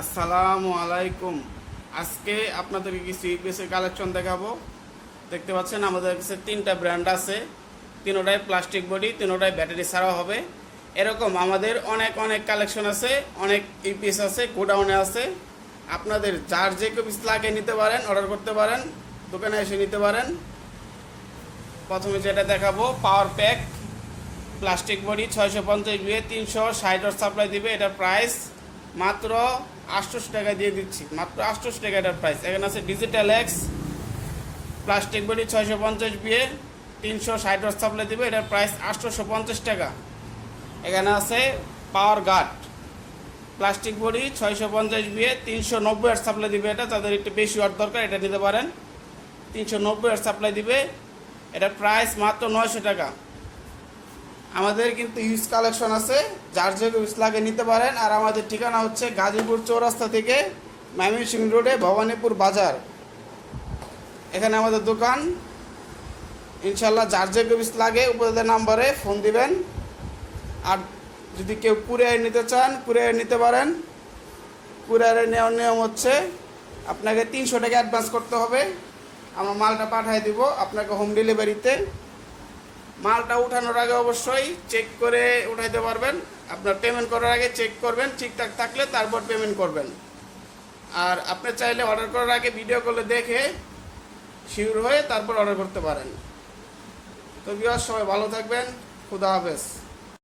আসসালামু আলাইকুম। আজকে আপনাদেরকে কিছু ইউপিএসের কালেকশন দেখাবো। দেখতে পাচ্ছেন, আমাদের কাছে তিনটা ব্র্যান্ড আছে। তিনোটাই প্লাস্টিক বডি, তিনোটাই ব্যাটারি ছাড়া হবে। এরকম আমাদের অনেক অনেক কালেকশন আছে, অনেক ইউপিএস আছে, গোডাউনে আছে। আপনাদের যার যে পিস লাগে নিতে পারেন, অর্ডার করতে পারেন, দোকানে এসে নিতে পারেন। প্রথমে যেটা দেখাবো, পাওয়ার প্যাক, প্লাস্টিক বডি, ছয়শো পঞ্চাশ বিয়ে তিনশো ষাট সাপ্লাই দিবে, এটার প্রাইস মাত্র আটশোশো টাকা দিয়ে দিচ্ছি। মাত্র আটশোশো টাকা এটার প্রাইস এখানে আছে ডিজিটাল এক্স প্লাস্টিক বডি ছয়শো পঞ্চাশ বিয়ে তিনশো ষাট সাপ্লাই দিবে। এটার প্রাইস আটশোশো পঞ্চাশ টাকা। এখানে আছে পাওয়ার গার্ড প্লাস্টিক বডি ছয়শো পঞ্চাশ বিয়ে তিনশো নব্বই আট সাপ্লাই দিবে এটা। তাদের একটু বেশি ওয়াট দরকার, এটা নিতে পারেন। তিনশো নব্বই আট সাপ্লাই দিবে। এটার প্রাইস মাত্র নয়শো টাকা। আমাদের কিন্তু ইউজ কালেকশন আছে। যার যে ইউজ লাগে নিতে পারেন। আর আমাদের ঠিকানা হচ্ছে গাজীপুর চৌরাস্তা থেকে ময়মনসিংহ রোডে ভবানীপুর বাজার। এখানে আমাদের দোকান। ইনশাল্লাহ যার যে ইউজ লাগে উপরের নাম্বারে ফোন দিবেন। আর যদি কেউ কুরিয়ার নিতে চান কুরিয়ার নিতে পারেন। কুরিয়ারের নেওয়ার নিয়ম হচ্ছে আপনাকে তিনশো টাকা অ্যাডভান্স করতে হবে। আমরা মালটা পাঠিয়ে দিব আপনাকে হোম ডেলিভারিতে মালটা উঠানোর আগে অবশ্যই চেক করে উঠাইতে পারবেন। আপনার পেমেন্ট করার আগে চেক করবেন, ঠিকঠাক থাকলে তারপর পেমেন্ট করবেন। আর আপনি চাইলে অর্ডার করার আগে ভিডিও কলে দেখে শিওর হয়ে তারপর অর্ডার করতে পারেন। তো বিয়ার সবাই ভালো থাকবেন। খুদা হাফেজ।